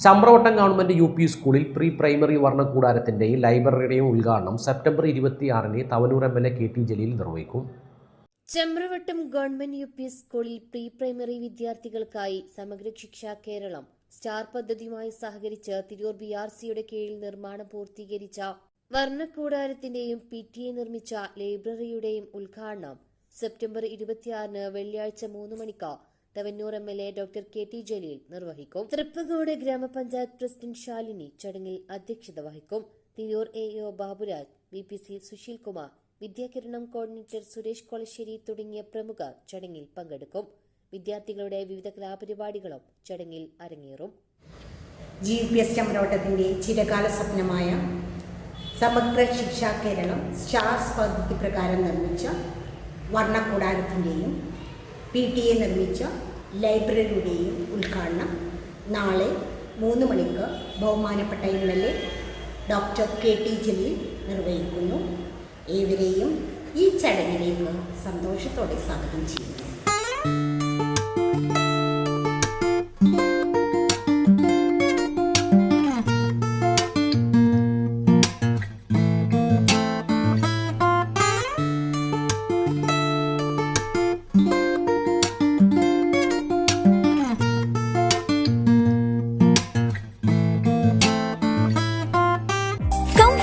Chamravattam government U P സ്കൂളിൽ pre primary വർണക്കൂടാരത്തിന്റെയും ലൈബ്രറിയുടെയും ഉദ്ഘാടനം സെപ്റ്റംബർ ഇരുപത്തിയാറിന് Thavanur M L A K T Jaleel നിർവഹിക്കും. ചെമ്പ്രവട്ടം ഗവൺമെന്റ് യു പി സ്കൂളിൽ പ്രീ പ്രൈമറി വിദ്യാർത്ഥികൾക്കായി സമഗ്ര ശിക്ഷ കേരളം സ്റ്റാർ പദ്ധതിയുമായി സഹകരിച്ച് തിരൂർ ബി ആർ സിയുടെ കീഴിൽ നിർമ്മാണം പൂർത്തീകരിച്ച വർണക്കൂടാരത്തിന്റെയും പി ടി എ നിർമ്മിച്ച ലൈബ്രറിയുടെയും ഉദ്ഘാടനം സെപ്റ്റംബർ ഇരുപത്തിയാറിന് വെള്ളിയാഴ്ച മൂന്ന് മണിക്ക് Thavanur M L A doctor K T Jaleel നിർവഹിക്കും. തൃപ്പങ്ങോട് ഗ്രാമപഞ്ചായത്ത് പ്രസിഡന്റ് ശാലിനി ചടങ്ങിൽ അധ്യക്ഷത വഹിക്കും. Tirur A O Baburaj B P C Sushil Kumar Vidyakiranam coordinator Suresh Kolassery തുടങ്ങിയ പ്രമുഖർ ചടങ്ങിൽ പങ്കെടുക്കും. വിദ്യാർത്ഥികളുടെ വിവിധ കലാപരിപാടികളും ചടങ്ങിൽ അരങ്ങേറും. ജി പി എസ് ചമ്രോട്ടത്തിന്റെ ചിരകാല സ്വപ്നമായ സമഗ്ര ശിക്ഷാ കേരളം സ്റ്റാർസ് പദ്ധതി പ്രകാരം നിർമ്മിച്ച വർണക്കൂടാരത്തിന്റെയും പി ടി എ നിർമ്മിച്ച ലൈബ്രറിയുടെയും ഉദ്ഘാടനം നാളെ മൂന്ന് മണിക്ക് ബഹുമാനപ്പെട്ട M L A doctor K T Jaleel നിർവഹിക്കുന്നു. ഏവരെയും ഈ ചടങ്ങിലേക്ക് സന്തോഷത്തോടെ സ്വാഗതം ചെയ്യുന്നു.